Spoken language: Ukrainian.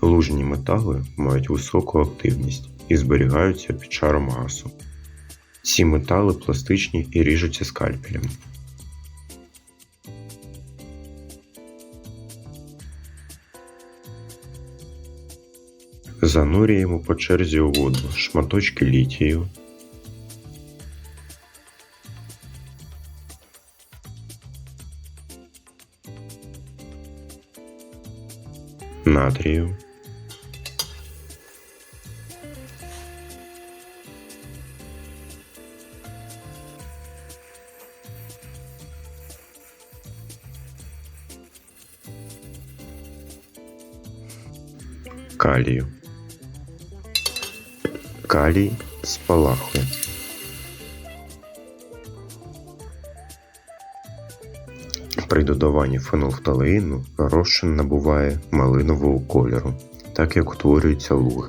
Лужні метали мають високу активність і зберігаються під шаром газу. Ці метали пластичні і ріжуться скальпелем. Занурюємо по черзі у воду шматочки літію, натрію, калію. Калій спалахує. При додаванні фенолфталеїну розчин набуває малинового кольору, так як утворюються луги.